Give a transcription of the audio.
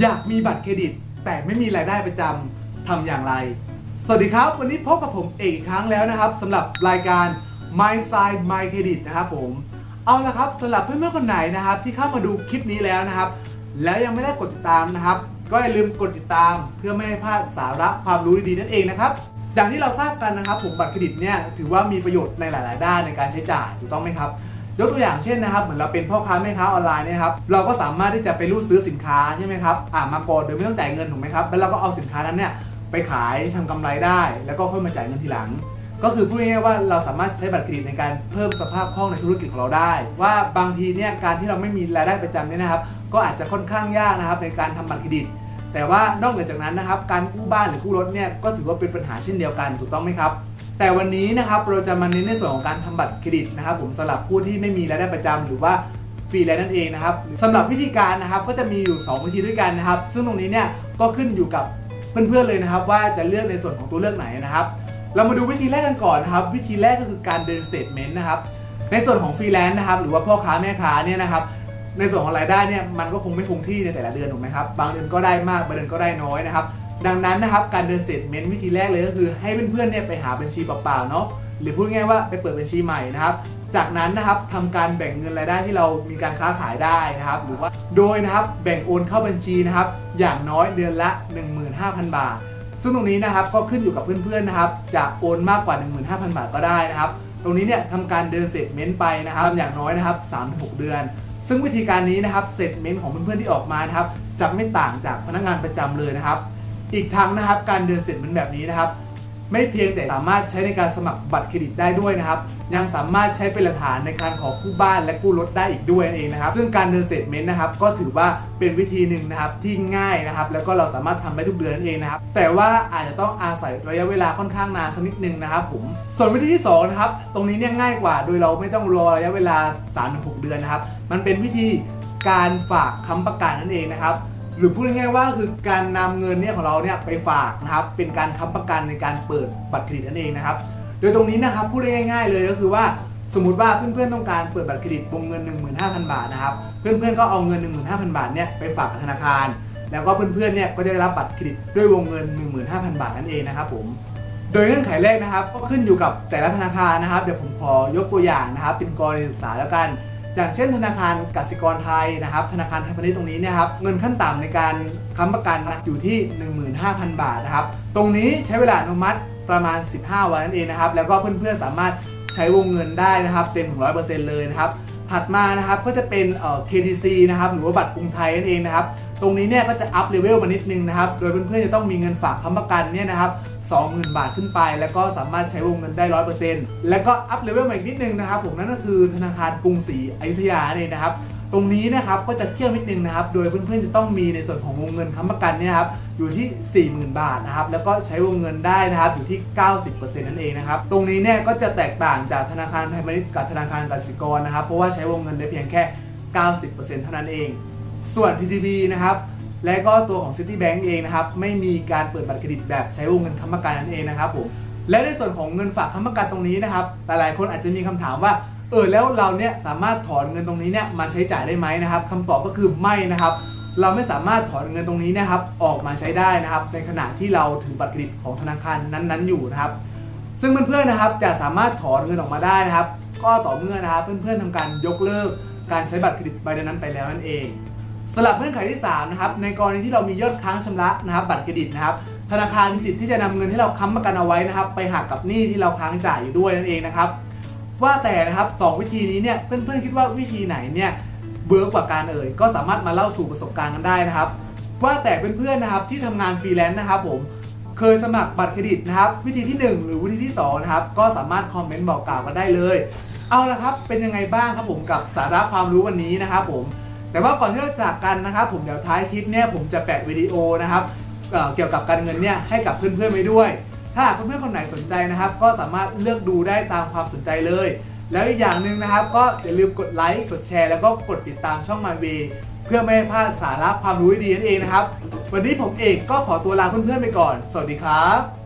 อยากมีบัตรเครดิต แต่ไม่มีรายได้ประจำทำอย่างไร สวัสดีครับ วันนี้พบกับผมเอกอีกครั้งแล้วนะครับสำหรับรายการ My Side My Credit นะครับผม เอาละครับสำหรับเพื่อนๆคนไหนนะครับ ที่เข้ามาดูคลิปนี้แล้วนะครับ แล้วยังไม่ได้กดติดตามนะครับ ก็อย่าลืมกดติดตามเพื่อไม่ให้พลาดสาระความรู้ดีๆนั่นเองนะครับอย่างที่เราทราบกันนะครับผมบัตรเครดิตเนี่ยถือว่ามีประโยชน์ในหลาย ๆ ด้านในการใช้จ่ายถูกต้องไหมครับ ยกตัวอย่างเช่นนะครับ เหมือนเราเป็นพ่อค้าแม่ค้าออนไลน์เนี่ยครับ เราก็สามารถที่จะไปรูดซื้อสินค้าใช่ไหมครับ อ่ามาก่อนโดยไม่ต้องจ่ายเงินถูกไหมครับ แล้วเราก็เอาสินค้านั้นเนี่ยไปขายทำกำไรได้ แล้วก็ค่อยมาจ่ายเงินทีหลัง ก็คือพูดง่ายๆว่าเราสามารถใช้บัตรเครดิตในการเพิ่มสภาพคล่องในธุรกิจของเราได้ ว่าบางทีเนี่ยการที่เราไม่มีรายได้ประจำเนี่ยนะครับ ก็อาจจะค่อนข้างยากนะครับในการทำบัตรเครดิต แต่ว่านอกเหนือจากนั้นนะครับ การกู้บ้านหรือกู้รถเนี่ยก็ถือว่าเป็นปัญหาเช่นเดียวกันถูกต้องไหมครับ แต่วันนี้นะครับเราจะมาเน้นในส่วนของการทำบัตรเครดิตนะครับ ผมสำหรับผู้ที่ไม่มีรายได้ประจำหรือว่าฟรีแลนซ์นั่นเองนะครับสำหรับวิธีการนะครับก็จะมีอยู่ 2 วิธีด้วยกันนะครับ ซึ่งตรงนี้เนี่ยก็ขึ้นอยู่กับเพื่อนๆเลยนะครับ ว่าจะเลือกในส่วนของตัวเลือกไหนนะครับ เรามาดูวิธีแรกกันก่อนนะครับ วิธีแรกก็คือการเดินเซตเมนต์นะครับ ในส่วนของฟรีแลนซ์นะครับ หรือว่าพ่อค้าแม่ค้าเนี่ยนะครับในส่วนของรายได้เนี่ยมันก็คงไม่คงที่ในแต่ละเดือนถูกไหมครับบางเดือนก็ได้มากบางเดือนก็ได้น้อยนะครับ ดังนั้นนะครับการเดินเซตเมนต์วิธีแรกเลยก็คือ ให้เพื่อนๆเนี่ยไปหาบัญชีเปล่าๆเนาะหรือพูดง่ายว่าไปเปิดบัญชีใหม่นะครับจากนั้นนะครับทำการแบ่งเงินรายได้ที่เรามีการค้าขายได้นะครับ หรือว่าโดยนะครับแบ่งโอนเข้าบัญชีนะครับ อย่างน้อยเดือนละ 15,000 บาท ซึ่งตรงนี้นะครับก็ขึ้นอยู่กับเพื่อนๆนะครับ จะโอนมากกว่า 15,000 บาทก็ได้นะครับ ตรงนี้เนี่ยทำการเดินเสร็จเมนต์ไปนะครับอย่างน้อยนะครับ 3-6 เดือน ซึ่งวิธีการนี้นะครับเสร็จเมนต์ของเพื่อนๆที่ออกมานะครับจะไม่ต่างจากพนักงานประจำเลยนะครับ อีกทั้งนะครับการเดินเสร็จเมนแบบนี้นะครับ ไม่เพียงแต่สามารถใช้ในการสมัครบัตรเครดิตได้ด้วยนะครับ ยังสามารถใช้เป็นหลักฐานในการขอกู้บ้านและกู้รถได้อีกด้วยนั่นเองนะครับ ซึ่งการเดินเสร็จเมนต์นะครับ ก็ถือว่าเป็นวิธีหนึ่งนะครับที่ง่ายนะครับ แล้วก็เราสามารถทำได้ทุกเดือนเองนะครับ แต่ว่าอาจจะต้องอาศัยระยะเวลาค่อนข้างนานสักนิดนึงนะครับผมส่วนวิธีที่สองนะครับตรงนี้เนี่ยง่ายกว่า โดยเราไม่ต้องรอระยะเวลา3-6เดือนนะครับ มันเป็นวิธีการฝากค้ำประกันนั่นเองนะครับ หรือพูดง่ายๆว่าคือการนำเงินเนี่ยของเราเนี่ยไปฝากนะครับเป็นการค้ำประกันในการเปิดบัตรเครดิตนั่นเองนะครับ โดยตรงนี้นะครับพูดได้ง่ายๆเลยก็คือว่าสมมติว่าเพื่อนๆต้องการเปิดบัตรเครดิตวงเงิน 15,000 บาทนะครับเพื่อนๆก็เอาเงิน 15,000 บาทเนี่ยไปฝากกับธนาคาร แล้วก็เพื่อนๆเนี่ยก็จะได้รับบัตรเครดิตด้วยวงเงิน 15,000 บาทนั่นเองนะครับผมโดยเงื่อนไขแรกนะครับก็ขึ้นอยู่กับแต่ละธนาคารนะครับเดี๋ยวผมขอยกตัวอย่างนะครับเป็นกรณีศึกษาแล้วกัน อย่างเช่น ธนาคารกสิกรไทยนะครับ ธนาคารไทยพาณิชย์ตรงนี้เนี่ยครับเงินขั้นต่ำในการค้ำประกันนะอยู่ที่ 15,000 บาทนะครับ ตรงนี้ใช้เวลาอนุมัติประมาณ 15 วันนั่นเองนะครับ แล้วก็เพื่อนๆสามารถใช้วงเงินได้นะครับเต็ม 100%เลยนะครับ ถัดมานะครับก็จะเป็นเอ่อ KTC นะครับหรือว่าบัตรกรุงไทยนั่นเองนะครับ ตรงนี้เนี่ยก็จะอัพเลเวลมานิดนึงนะครับ โดยเพื่อนๆจะต้องมีเงินฝากค้ำประกันเนี่ยนะครับ20,000 บาทขึ้นไป แล้วก็สามารถใช้วงเงินได้ 100%แล้วก็อัพเลเวลมาอีกนิดนึงนะครับผมนั่นก็คือธนาคารกรุงศรีอยุธยาเนั่นเองนะครับ ตรงนี้นะครับก็จะเคี่ยวนิดนึงนะครับ โดยเพื่อนๆจะต้องมีในส่วนของวงเงินค้ำประกันเนี่ยครับอยู่ที่ 40,000 บาทนะครับ แล้วก็ใช้วงเงินได้นะครับอยู่ที่ 90%นั่นเองนะครับ ตรงนี้เนี่ยก็จะแตกต่างจากธนาคารไทยพาณิชย์กับธนาคารกสิกรนะครับ เพราะว่าใช้วงเงินได้เพียงแค่ 90%เท่านั้นเอง ส่วน TTB นะครับและก็ตัวของ Citibank เองนะครับไม่มีการเปิดบัตรเครดิตแบบใช้วงเงินค้ำประกันนั่นเองนะครับผมและในส่วนของเงินฝากค้ำประกันตรงนี้นะครับหลายๆคนอาจจะมีคำถามว่าเออแล้วเราเนี่ยสามารถถอนเงินตรงนี้เนี่ยมาใช้จ่ายได้ไหมนะครับคำตอบก็คือไม่นะครับ เราไม่สามารถถอนเงินตรงนี้นะครับออกมาใช้ได้นะครับ ในขณะที่เราถือบัตรเครดิตของธนาคารนั้นๆอยู่นะครับ ซึ่งเพื่อนๆนะครับจะสามารถถอนเงินออกมาได้นะครับ ก็ต่อเมื่อนะครับเพื่อนๆทำการยกเลิกการใช้บัตรเครดิตใบนั้นไปแล้วนั่นเอง สำหรับเงื่อนไขที่3นะครับในกรณีที่เรามียอดค้างชำระนะครับบัตรเครดิตนะครับธนาคารมีสิทธิ์ที่จะนำเงินที่เราค้ำประกันเอาไว้นะครับ ไปหักกับหนี้ที่เราค้างจ่ายอยู่ด้วยนั่นเองนะครับ ว่าแต่นะครับสองวิธีนี้เนี่ยเพื่อนๆคิดว่าวิธีไหนเนี่ยเวิร์กกว่าการเอ่ยก็สามารถมาเล่าสู่ประสบการณ์กันได้นะครับ ว่าแต่เพื่อนๆนะครับที่ทำงานฟรีแลนซ์นะครับผมเคยสมัครบัตรเครดิตนะครับ วิธีที่ 1 หรือวิธีที่ 2 นะครับ ก็สามารถคอมเมนต์บอกกล่าวกันได้เลย เอาละครับเป็นยังไงบ้างครับผมกับสาระความรู้วันนี้นะครับผม แต่ว่าก่อนที่เราจากกันนะครับผมเดี๋ยวท้ายคลิปเนี่ยผมจะแปะวิดีโอนะครับเอ่อเกี่ยวกับการเงินเนี่ยให้กับเพื่อนๆไว้ด้วย ถ้าหากเพื่อนๆคนไหนสนใจนะครับ ก็สามารถเลือกดูได้ตามความสนใจเลย แล้วอีกอย่างหนึ่งนะครับ ก็อย่าลืมกดไลค์กดแชร์แล้วก็กดติดตามช่องมันวีเพื่อไม่ให้พลาดสาระความรู้ดีๆนั่นเองนะครับ วันนี้ผมเอกก็ขอตัวลาเพื่อนๆไปก่อน สวัสดีครับ